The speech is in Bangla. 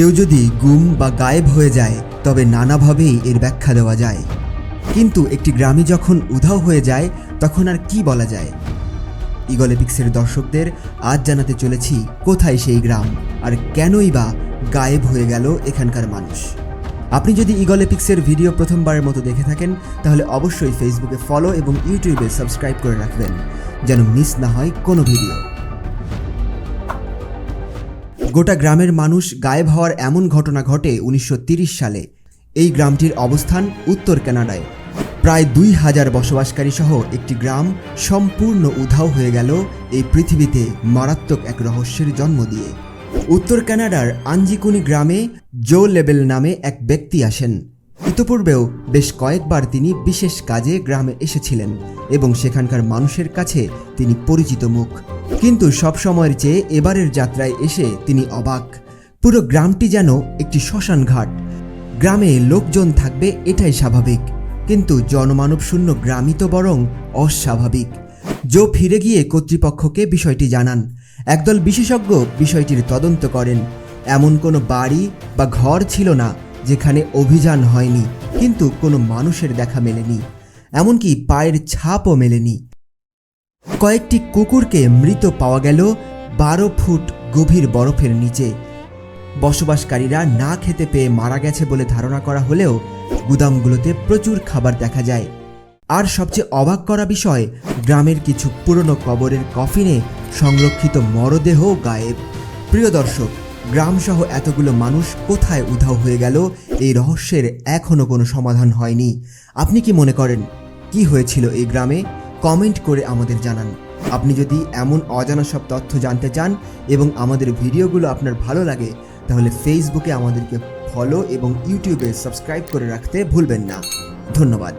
কেউ যদি গুম বা গায়েব হয়ে যায়, তবে নানাভাবেই এর ব্যাখ্যা দেওয়া যায়। কিন্তু একটি গ্রামে যখন উধাও হয়ে যায়, তখন আর কি বলা যায়? ইগলেপিক্সের দর্শকদের আজ জানাতে চলেছি, কোথায় সেই গ্রাম? আর কেনই বা গায়েব হয়ে গেল এখানকার মানুষ? আপনি যদি ইগলেপিক্সের ভিডিও প্রথমবারের মতো দেখে থাকেন, তাহলে অবশ্যই ফেসবুকে ফলো এবং ইউটিউবে সাবস্ক্রাইব করে রাখবেন, যেন মিস না হয় কোনো ভিডিও। গোটা গ্রামের মানুষ গায়েব হওয়ার এমন ঘটনা ঘটে উনিশশো সালে। এই গ্রামটির অবস্থান উত্তর কানাডায়। প্রায় দুই হাজার বসবাসকারী সহ একটি গ্রাম সম্পূর্ণ উধাও হয়ে গেল এই পৃথিবীতে মারাত্মক এক রহস্যের জন্ম দিয়ে। উত্তর কানাডার আঞ্জিকুনি গ্রামে জো লেবেল নামে এক ব্যক্তি আসেন। ইতপূর্বেও বেশ কয়েকবার তিনি বিশেষ কাজে গ্রামে এসেছিলেন এবং সেখানকার মানুষের কাছে তিনি পরিচিত মুখ। কিন্তু সব সময়ের চেয়ে এবারের যাত্রায় এসে তিনি অবাক। পুরো গ্রামটি যেন একটি শ্মশান ঘাট। গ্রামে লোকজন থাকবে এটাই স্বাভাবিক। কিন্তু জনমানব শূন্য গ্রামই তো বরং অস্বাভাবিক। জো ফিরে গিয়ে কর্তৃপক্ষকে বিষয়টি জানান। একদল বিশেষজ্ঞ বিষয়টির তদন্ত করেন। এমন কোনো বাড়ি বা ঘর ছিল না যেখানে অভিযান হয়নি, কিন্তু কোনো মানুষের দেখা মেলেনি। এমনকি পায়ের ছাপও মেলেনি। কয়েকটি কুকুরকে মৃত পাওয়া গেল বারো ফুট গভীর বরফের নিচে। বসবাসকারীরা না খেতে পেয়ে মারা গেছে বলে ধারণা করা হলেও গুদামগুলোতে প্রচুর খাবার দেখা যায়। আর সবচেয়ে অবাক করা বিষয়, গ্রামের কিছু পুরনো কবরের কফিনে সংরক্ষিত মরদেহ গায়েব। প্রিয় দর্শক, গ্রামসহ এতগুলো মানুষ কোথায় উধাও হয়ে গেল এই রহস্যের এখনও কোনো সমাধান হয়নি। আপনি কি মনে করেন, কি হয়েছিল এই গ্রামে? কমেন্ট করে আমাদের জানান। আপনি যদি এমন অজানা সব তথ্য জানতে চান এবং আমাদের ভিডিওগুলো আপনার ভালো লাগে, তাহলে ফেসবুকে আমাদেরকে ফলো এবং ইউটিউবে সাবস্ক্রাইব করে রাখতে ভুলবেন না। ধন্যবাদ।